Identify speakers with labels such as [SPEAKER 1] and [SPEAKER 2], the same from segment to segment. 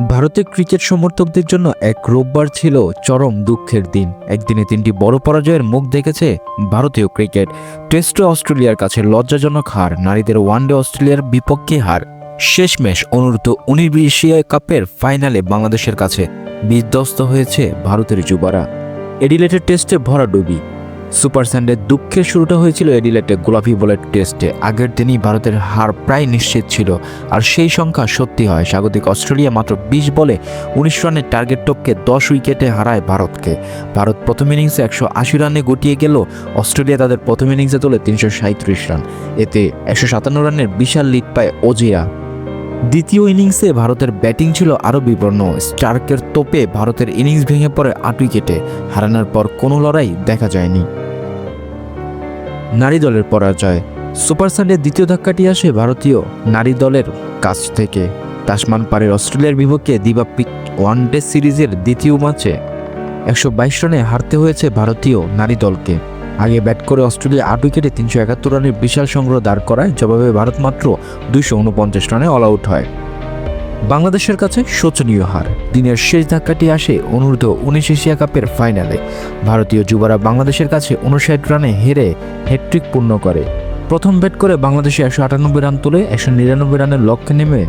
[SPEAKER 1] ভারতের ক্রিকেট সমর্থকদের জন্য এক রোববার ছিল চরম দুঃখের দিন। একদিনে তিনটি বড় পরাজয়ের মুখ দেখেছে ভারতীয় ক্রিকেট। টেস্টে অস্ট্রেলিয়ার কাছে লজ্জাজনক হার, নারীদের ওয়ানডে অস্ট্রেলিয়ার বিপক্ষে হার। শেষমেশ অনূর্ধ্ব উনিশ এশিয়া কাপের ফাইনালে বাংলাদেশের কাছে বিধ্বস্ত হয়েছে ভারতের যুবারা। এডিলেটের টেস্টে ভরা ডুবি। সুপার সানডে দুঃখের শুরুটা হয়েছিল এডিলেটে গোলাপি বলের টেস্টে। আগের দিনই ভারতের হার প্রায় নিশ্চিত ছিল, আর সেই সংখ্যা সত্যি হয়। স্বাগতিক অস্ট্রেলিয়া মাত্র বিশ বলে উনিশ রানের টার্গেট টপকে দশ উইকেটে হারায় ভারতকে। ভারত প্রথম ইনিংসে একশো আশি রানে গুটিয়ে গেল, অস্ট্রেলিয়া তাদের প্রথম ইনিংসে তোলে তিনশো সাঁত্রিশ রান। এতে একশো সাতান্ন রানের বিশাল লিড পায় অজিরা দ্বিতীয় ইনিংসে ভারতের ব্যাটিং ছিল আরও বিপন্ন স্টার্কের তোপে ভারতের ইনিংস ভেঙে পড়ে আট উইকেটে, হারানোর পর কোনো লড়াই দেখা যায়নি। নারী দলের পরাজয়। সুপার সানডে দ্বিতীয় ধাক্কাটি আসে ভারতীয় নারী দলের কাছ থেকে। তাসমান পারের অস্ট্রেলিয়ার বিপক্ষে দিবাপিক ওয়ান ডে সিরিজের দ্বিতীয় ম্যাচে একশো বাইশ রানে হারতে হয়েছে ভারতীয় নারী দলকে। আগে ব্যাট করে অস্ট্রেলিয়া আট উইকেটে তিনশো একাত্তর রানের বিশাল সংগ্রহ দাঁড় করায়, জবাবে ভারত মাত্র দুইশো উনপঞ্চাশ রানে অল আউট হয়। বাংলাদেশের কাছে শোচনীয় হার। দিনের শেষ ধাক্কাটি আসে অনূর্ধ্ব উনিশ এশিয়া কাপের ফাইনালে। ভারতীয় যুবরা বাংলাদেশের কাছে উনষাট রানে হেরে হ্যাট্রিক পূর্ণ করে। প্রথম ব্যাট করে বাংলাদেশে একশো আটানব্বই রান তুলে একশো নিরানব্বই রানের লক্ষ্যে নেমে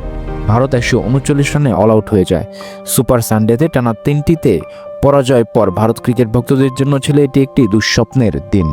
[SPEAKER 1] ভারত একশো উনচল্লিশ রানে অল আউট হয়ে যায়। সুপার সানডেতে টানা তিনটিতে পরাজয় পর ভারত ক্রিকেট ভক্তদের জন্য ছিল এটি একটি দুঃস্বপ্নের দিন।